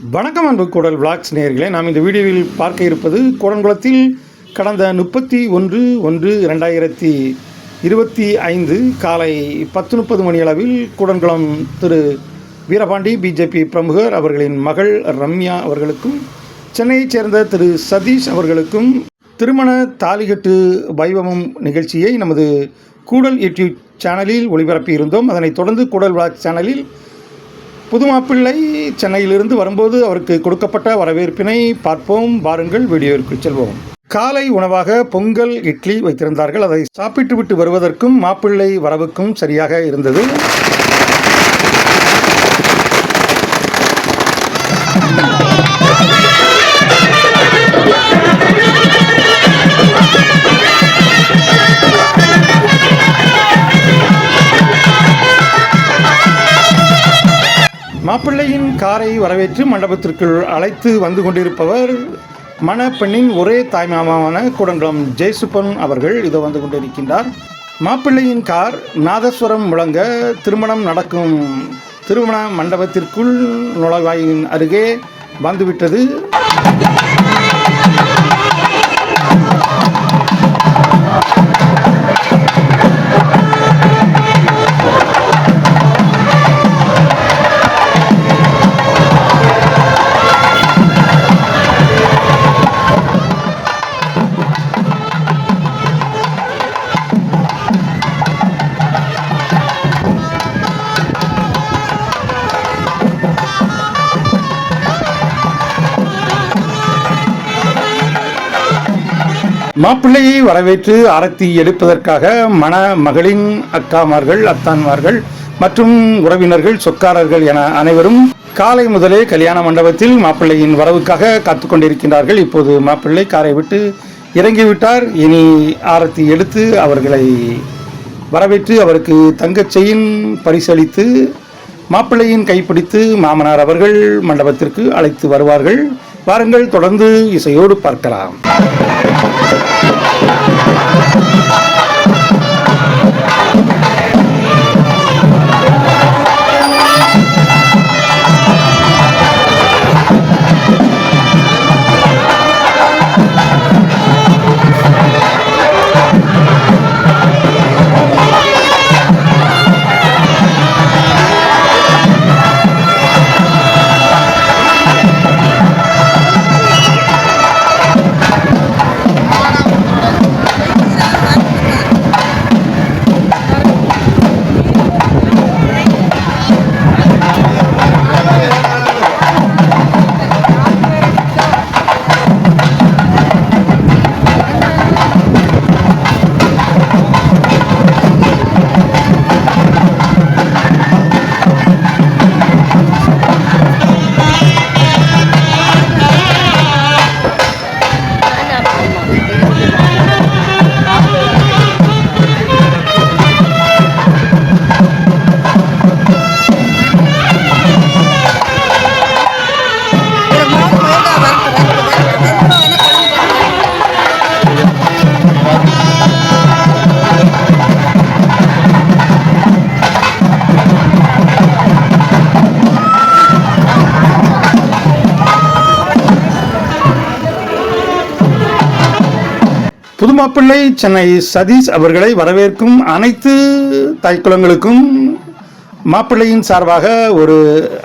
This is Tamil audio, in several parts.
வணக்கம் அன்பு கூடல் விளாக்ஸ் நேயர்களே நாம் இந்த வீடியோவில் பார்க்க இருப்பது கூடன்குளத்தில் கடந்த முப்பத்தி ஒன்று ஒன்று ரெண்டாயிரத்தி இருபத்தி ஐந்து காலை பத்து முப்பது மணி அளவில் கூடன்குளம் திரு வீரபாண்டி பிஜேபி பிரமுகர் அவர்களின் மகள் ரம்யா அவர்களுக்கும் சென்னையைச் சேர்ந்த திரு சதீஷ் அவர்களுக்கும் திருமண தாலிகட்டு வைபவம் நிகழ்ச்சியை நமது கூடல் யூடியூப் சேனலில் ஒளிபரப்பி இருந்தோம் அதனைத் தொடர்ந்து கூடல் விளாக் சேனலில் புது மாப்பிள்ளை சென்னையிலிருந்து வரும்போது அவருக்கு கொடுக்கப்பட்ட வரவேற்பினை பார்ப்போம். வாருங்கள் வீடியோவிற்கு செல்வோம். காலை உணவாக பொங்கல் இட்லி வைத்திருந்தார்கள். அதை சாப்பிட்டு விட்டு வருவதற்கும் மாப்பிள்ளை வரவுக்கும் சரியாக இருந்தது. மாப்பிள்ளையின் காரை வரவேற்று மண்டபத்திற்குள் அழைத்து வந்து கொண்டிருப்பவர் மணப்பெண்ணின் ஒரே தாய்மாமாவான கூடங்குளம் ஜெயசுப்பன் அவர்கள் இதோ வந்து கொண்டிருக்கின்றார். மாப்பிள்ளையின் கார் நாதஸ்வரம் முழங்க திருமணம் நடக்கும். திருமண மண்டபத்திற்குள் நுழைவாயின் அருகே வந்துவிட்டது. மாப்பிள்ளையை வரவேற்று ஆரத்தி எடுப்பதற்காக மண மகளின் அக்காமார்கள் அத்தான்மார்கள் மற்றும் உறவினர்கள் சொக்காரர்கள் என அனைவரும் காலை முதலே கல்யாண மண்டபத்தில் மாப்பிள்ளையின் வரவுக்காக காத்து கொண்டிருக்கின்றார்கள். இப்போது மாப்பிள்ளை காரை விட்டு இறங்கிவிட்டார். இனி ஆரத்தி எடுத்து அவர்களை வரவேற்று அவருக்கு தங்கச்செயின் பரிசளித்து மாப்பிள்ளையின் கைப்பிடித்து மாமனார் அவர்கள் மண்டபத்திற்கு அழைத்து வருவார்கள். வாருங்கள் தொடர்ந்து இசையோடு பார்க்கலாம். Thank you. மாப்பிள்ளை சென்னை சதீஷ் அவர்களை வரவேற்கும் அனைத்து தாய்க்குளங்களுக்கும் மாப்பிள்ளையின் சார்பாக ஒரு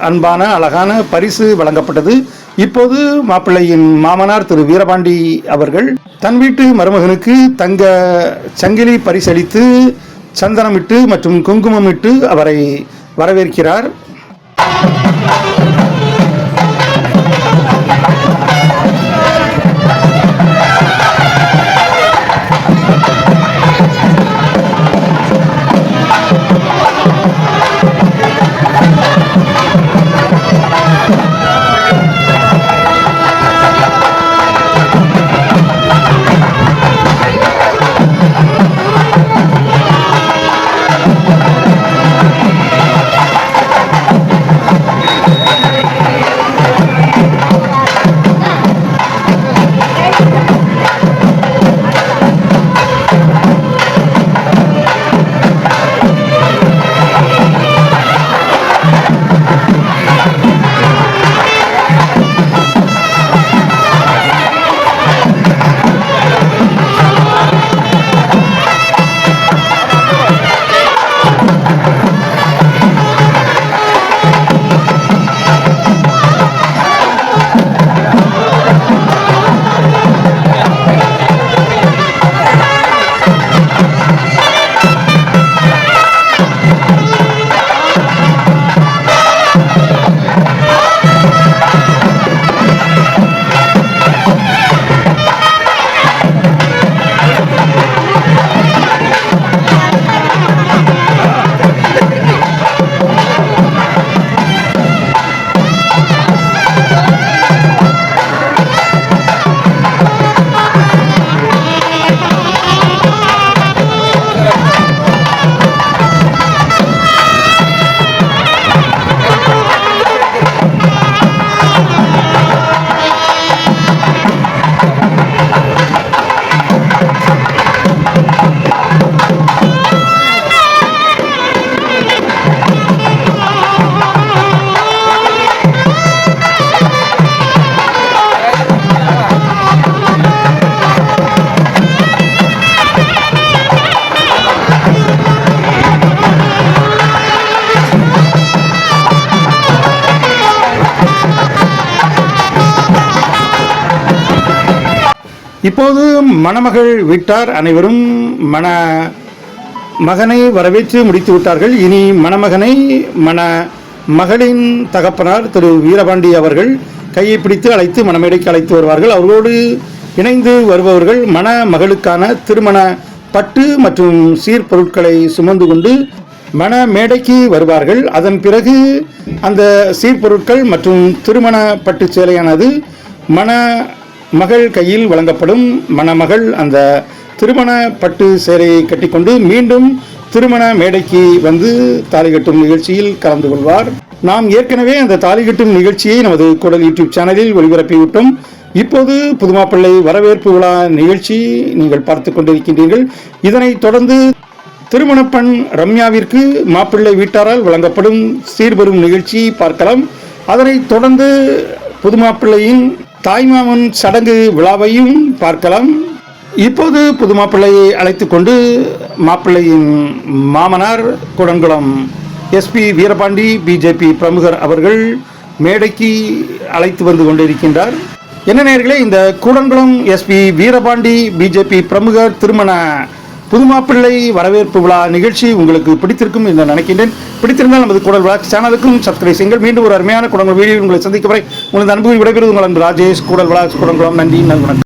அன்பான அழகான பரிசு வழங்கப்பட்டது. இப்போது மாப்பிள்ளையின் மாமனார் திரு வீரபாண்டி அவர்கள் தன் வீட்டு மருமகனுக்கு தங்க சங்கிலி பரிசளித்து சந்தனமிட்டு மற்றும் குங்குமமிட்டு அவரை வரவேற்கிறார். இப்போது மணமகள் வீட்டார் அனைவரும் மண மகனை வரவேற்று முடித்து விட்டார்கள். இனி மணமகனை மண மகளின் தகப்பனார் திரு வீரபாண்டி அவர்கள் கையை பிடித்து அழைத்து மணமேடைக்கு அழைத்து வருவார்கள். அவர்களோடு இணைந்து வருபவர்கள் மண மகளுக்கான திருமண பட்டு மற்றும் சீர்பொருட்களை சுமந்து கொண்டு மண மேடைக்கு வருவார்கள். அதன் பிறகு அந்த சீர்பொருட்கள் மற்றும் திருமண பட்டு சேலையானது மண மகள் கையில் வழங்கப்படும் மணமகள் அந்த திருமண பட்டு சேரையை கட்டிக்கொண்டு மீண்டும் திருமண மேடைக்கு வந்து தாலி கட்டும் நிகழ்ச்சியில் கலந்து கொள்வார். நாம் ஏற்கனவே அந்த தாலி கட்டும் நிகழ்ச்சியை நமது குடல் யூடியூப் சேனலில் ஒளிபரப்பிவிட்டோம். இப்போது புதுமாப்பிள்ளை வரவேற்பு விழா நிகழ்ச்சி நீங்கள் பார்த்து கொண்டிருக்கின்றீர்கள். இதனைத் தொடர்ந்து திருமணப்பெண் ரம்யாவிற்கு மாப்பிள்ளை வீட்டாரால் வழங்கப்படும் சீர்பெறும் நிகழ்ச்சி பார்க்கலாம். அதனைத் தொடர்ந்து புதுமாப்பிள்ளையின் தாய்மாமன் சடங்கு விழாவையும் பார்க்கலாம். இப்போது புதுமாப்பிள்ளையை அழைத்து கொண்டு மாப்பிள்ளையின் மாமனார் குடங்குளம் எஸ்பி வீரபாண்டி பிஜேபி பிரமுகர் அவர்கள் மேடைக்கு அழைத்து வந்து கொண்டிருக்கின்றார். என்ன நேர்களே இந்த கூடங்குளம் எஸ்பி வீரபாண்டி பிஜேபி பிரமுகர் திருமண புதுமாப்பிள்ளை வரவேற்பு விழா நிகழ்ச்சி உங்களுக்கு பிடித்திருக்கும் என்று நினைக்கின்றேன். பிடித்திருந்தால் நமது குடல் விழா சேனலுக்கும் சப்ஸ்கிரைப் செய்யுங்கள். மீண்டும் ஒரு அருமையான குடங்கள் வீடியோ உங்களை சந்திக்கும் வரை உங்களது அன்பு விடைபெறுவது உங்கள் அன்பு ராஜேஷ். குடல் விழா குடங்குளம். நன்றி நல்வணக்கம்